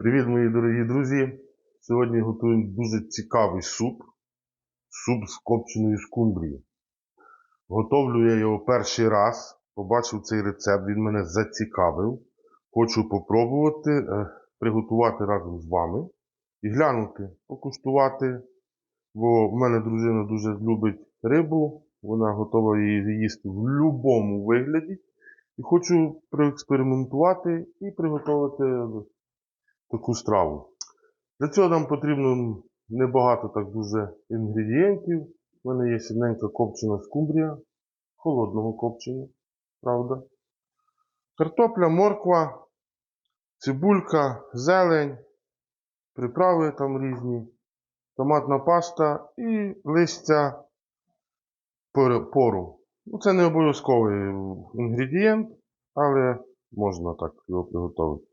Привіт, мої дорогі друзі! Сьогодні готуємо дуже цікавий суп. Суп з копченої скумбрії. Готовлю я його перший раз. Побачив цей рецепт, він мене зацікавив. Хочу попробувати е, приготувати разом з вами і глянути, покуштувати. Бо в мене дружина дуже любить рибу, вона готова її їсти в будь-якому вигляді. І хочу проекспериментувати і приготувати таку страву. Для цього нам потрібно небагато так дуже інгредієнтів. У мене є сідненька копчена скумбрія, холодного копчення, правда. Картопля, морква, цибулька, зелень, приправи там різні, томатна паста і листя пору. Ну, це не обов'язковий інгредієнт, але можна так його приготувати.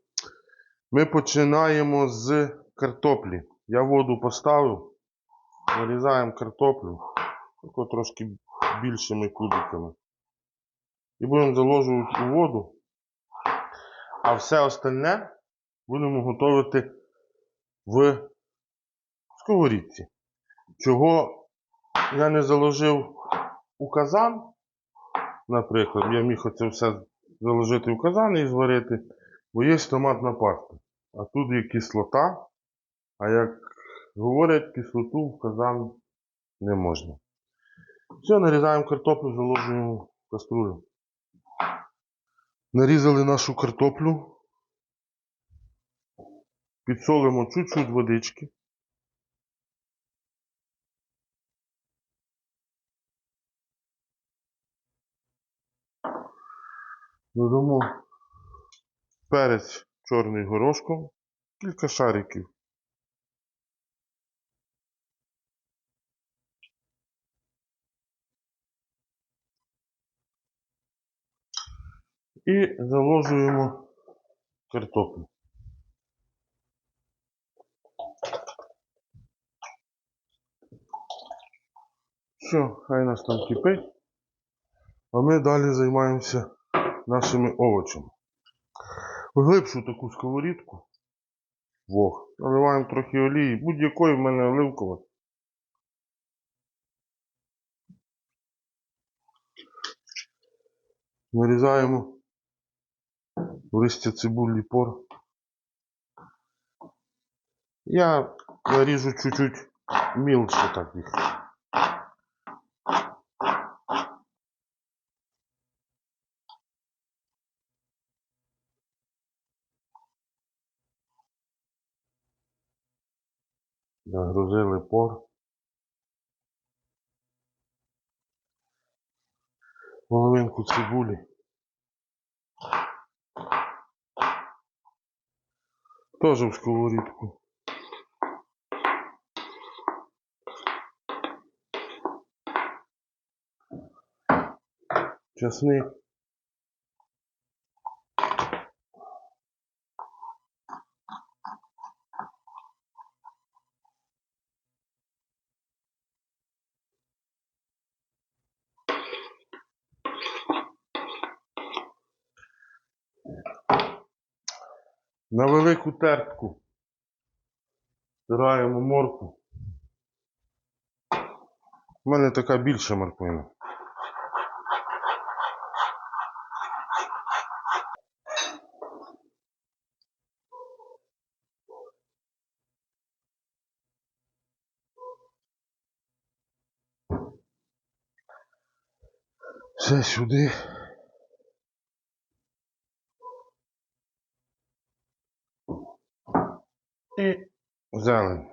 Ми починаємо з картоплі. Я воду поставив, нарізаємо картоплю, тако трошки більшими кубиками. І будемо заложувати у воду. А все остальне будемо готувати в сковорідці. Чого я не заложив у казан, наприклад, я міг це все заложити в казан і зварити, бо є томатна паста. А тут є кислота, а як говорять, кислоту в казан не можна. Все, нарізаємо картоплю, заложуємо в каструлю. Нарізали нашу картоплю. Підсолимо чуть-чуть водички. Додамо перець чорний горошком, кілька шариків. І заложуємо картоплю. Все, хай нас там кипить. А ми далі займаємося нашими овочами. Глибшу таку сковорідку. Вог. Наливаємо трохи олії. Будь-якої в мене оливкова. Нарізаємо листя цибулі пор. Я наріжу чуть-чуть мілше так їх. Загрузили пор. Половинку цибулі. Тоже в сковорідку. Часник. На велику тертку стираємо морку. У мене така більша морквина. Все сюди. І зелень.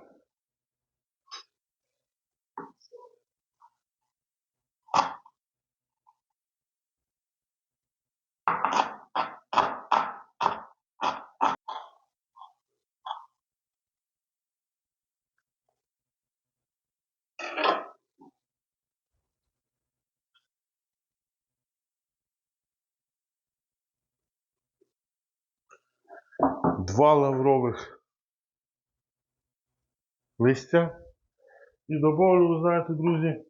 Два лаврових листя. І добавлю, ви знаєте, друзі,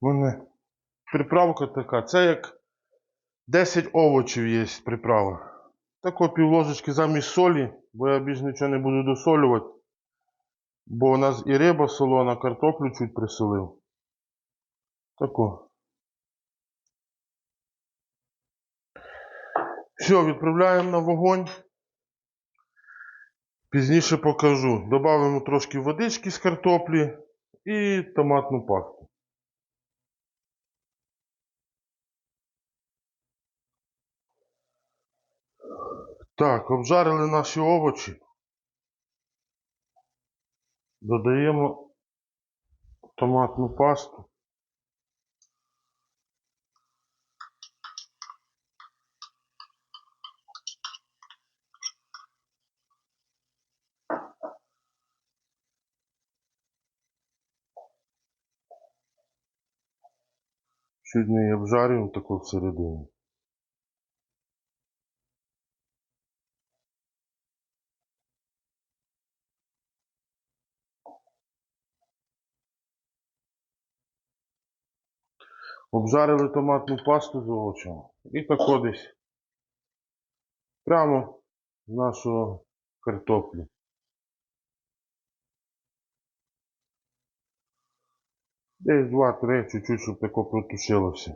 мене приправка така. Це як 10 овочів є приправа. тако пів ложечки замість солі, бо я більш нічого не буду досолювати. Бо у нас і риба солона, картоплю чуть присолив. Тако. Все, відправляємо на вогонь. Пізніше покажу. Добавимо трошки водички з картоплі і томатну пасту. Так, обжарили наші овочі. Додаємо томатну пасту. Чуть обжарюємо таку всередині. Обжарили томатну пасту з овочами. І тако десь прямо в нашу картоплю. Десь два-три, чуть-чуть, щоб тако протушилося.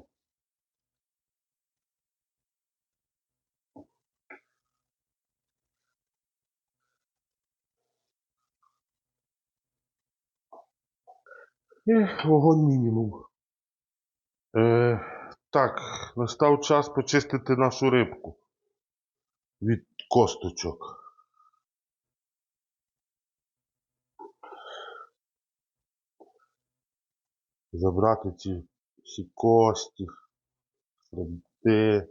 І вогонь мінімум. Е, так, настав час почистити нашу рибку від косточок. Забрати ці всі кості, хребти.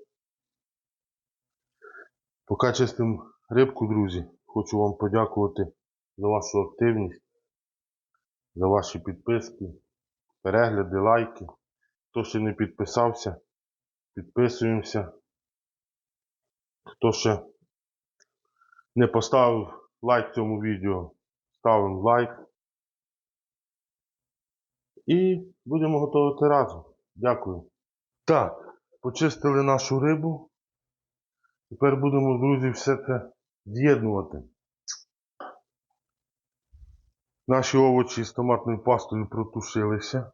Поки чистим рибку, друзі, хочу вам подякувати за вашу активність, за ваші підписки, перегляди, лайки. Хто ще не підписався, підписуємося. Хто ще не поставив лайк цьому відео, ставимо лайк. І будемо готувати разом. Дякую. Так, почистили нашу рибу. Тепер будемо, друзі, все це з'єднувати. Наші овочі з томатною пастою протушилися.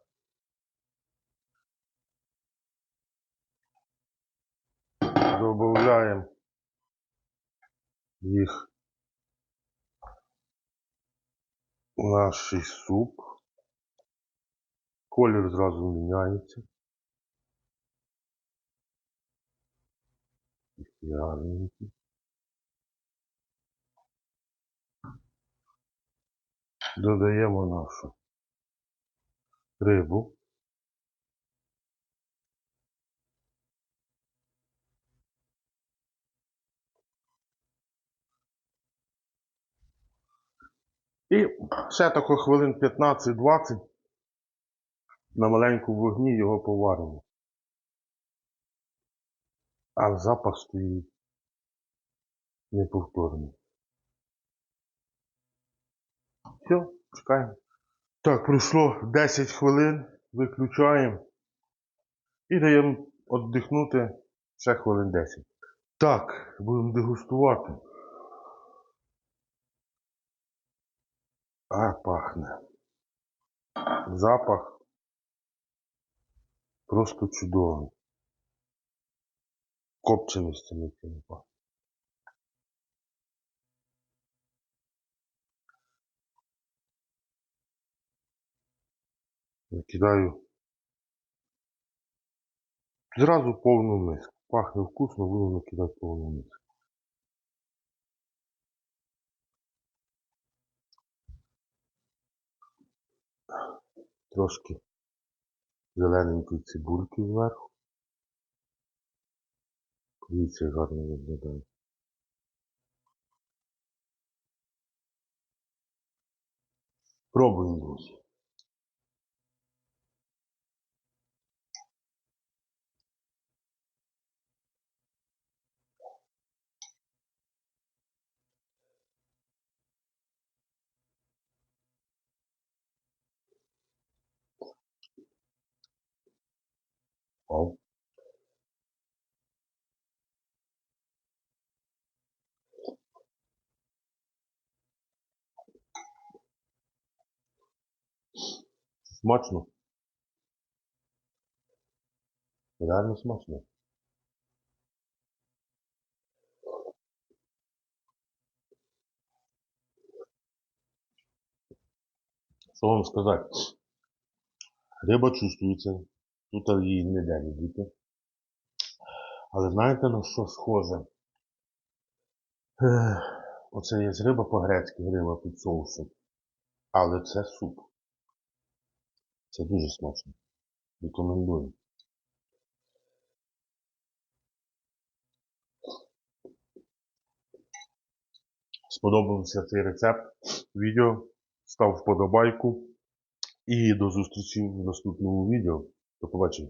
Добавляємо їх в наш суп. Колір зразу міняється. Гарненький. Додаємо нашу рибу. І ще тако хвилин 15-20 на маленькому вогні його поваримо. А запах стоїть неповторний. Все, чекаємо. Так, пройшло 10 хвилин, виключаємо і даємо віддихнути ще хвилин 10. Так, будемо дегустувати. А, пахне. Запах просто чудовий. Копченостями цим пахне. Накидаю зразу повну миску. Пахне вкусно, буду накидати повну миску. Трошки зелененької цибульки зверху. Дивіться, гарно виглядає. Пробуємо, друзі. впав. Смачно. Реально смачно. Что вам сказать? Рыба чувствуется. Тут її не діти. Але знаєте на що схоже? Оце є риба по-грецьки, риба під соусом. Але це суп. Це дуже смачно. Рекомендую. Сподобався цей рецепт відео. Став вподобайку. І до зустрічі в наступному відео. До побачення.